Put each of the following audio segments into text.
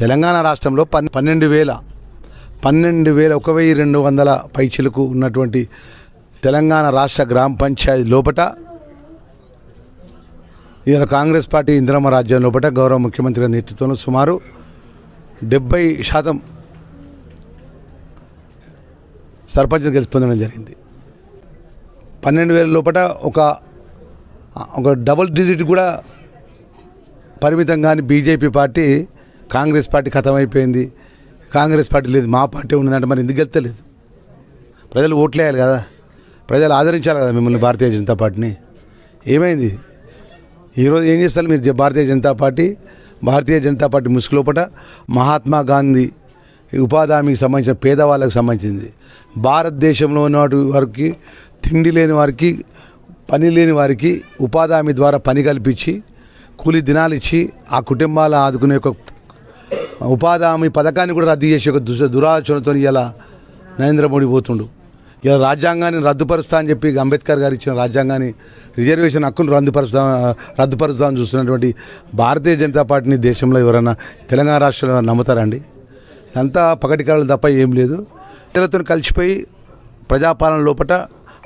తెలంగాణ రాష్ట్రంలో పన్ పన్నెండు వేల పన్నెండు వేల ఒక వెయ్యి రెండు వందల పైచిలకు ఉన్నటువంటి తెలంగాణ రాష్ట్ర గ్రామ పంచాయతీ లోపట ఇలా కాంగ్రెస్ పార్టీ ఇందిరమ్మ రాజ్యం లోపల గౌరవ ముఖ్యమంత్రి నేతృత్వంలో సుమారు డెబ్బై శాతం సర్పంచ్ గెలుపొందడం జరిగింది. పన్నెండు వేల లోపల ఒక ఒక డబుల్ డిజిట్ కూడా పరిమితం కానీ బీజేపీ పార్టీ కాంగ్రెస్ పార్టీ అయిపోయింది కాంగ్రెస్ పార్టీ లేదు మా పార్టీ ఉన్నదంటే మరి ఎందుకు గెలుతలేదు ప్రజలు ఓట్లేయాలి కదా. ప్రజలు ఆదరించాలి కదా మిమ్మల్ని భారతీయ జనతా పార్టీని. ఏమైంది? ఈరోజు ఏం చేస్తారు మీరు జ- భారతీయ జనతా పార్టీ? భారతీయ జనతా పార్టీ ముసుగులోపట మహాత్మా గాంధీ ఈ ఉపాధి హామీకి సంబంధించిన పేదవాళ్ళకి సంబంధించింది. భారతదేశంలో ఉన్న వారికి తిండి లేని వారికి పని లేని వారికి ఉపాధి హామీ ద్వారా పని కల్పించి కూలి దినాలు ఇచ్చి ఆ కుటుంబాలు ఆదుకునే ఒక ఉపాధి హామీ పథకాన్ని కూడా రద్దు చేసే ఒక దుస దురాలోచనతో ఇలా నరేంద్ర మోడీ పోతుండు. ఇలా రాజ్యాంగాన్ని రద్దుపరుస్తా అని చెప్పి అంబేద్కర్ గారు ఇచ్చిన రాజ్యాంగాన్ని రిజర్వేషన్ హక్కులు రద్దుపరుస్తా రద్దుపరుస్తామని చూస్తున్నటువంటి భారతీయ జనతా పార్టీని దేశంలో ఎవరైనా తెలంగాణ రాష్ట్రంలో నమ్ముతారండి అంతా పగటికాళ్ళు తప్ప ఏం లేదు. ప్రజలతో కలిసిపోయి ప్రజాపాలన లోపట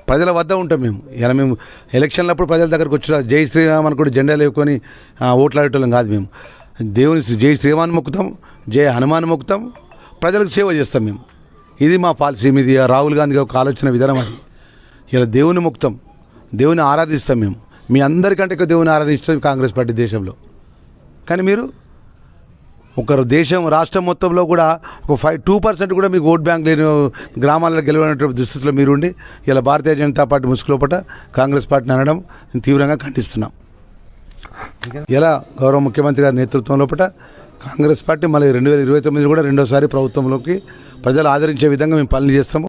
ప్రజల వద్ద ఉంటాం మేము. ఇలా మేము ఎలక్షన్లప్పుడు ప్రజల దగ్గరకు వచ్చిన జై శ్రీరామ్ అని కూడా జెండా లేకొని ఓట్లాడేటోళ్ళం కాదు మేము. దేవుని శ్రీ- జై శ్రీమాన్ మొక్కుతాం జై హనుమాన్ మొక్కుతాం ప్రజలకు సేవ చేస్తాం మేము. ఇది మా పాలసీ మీది రాహుల్ గాంధీ ఒక ఆలోచన విధానం అది. ఇలా దేవుని ముక్తం దేవుని ఆరాధిస్తాం మేము. మీ అందరికంటే ఎక్కువ దేవుని ఆరాధిస్తాం కాంగ్రెస్ పార్టీ దేశంలో. కానీ మీరు ఒక దేశం రాష్ట్రం మొత్తంలో కూడా ఒక ఫైవ్ టూ పర్సెంట్ కూడా మీకు ఓట్ బ్యాంక్ లేని గ్రామాలలో గెలవనటువంటి దుస్థితిలో మీరుండి ఇలా భారతీయ జనతా పార్టీ ముసుగులోపట కాంగ్రెస్ పార్టీని అనడం తీవ్రంగా ఖండిస్తున్నాం. ఇలా గౌరవ ముఖ్యమంత్రి గారి నేతృత్వం లోపల కాంగ్రెస్ పార్టీ మళ్ళీ రెండు వేల ఇరవై తొమ్మిది కూడా రెండోసారి ప్రభుత్వంలోకి ప్రజలు ఆదరించే విధంగా మేము పనులు చేస్తాము.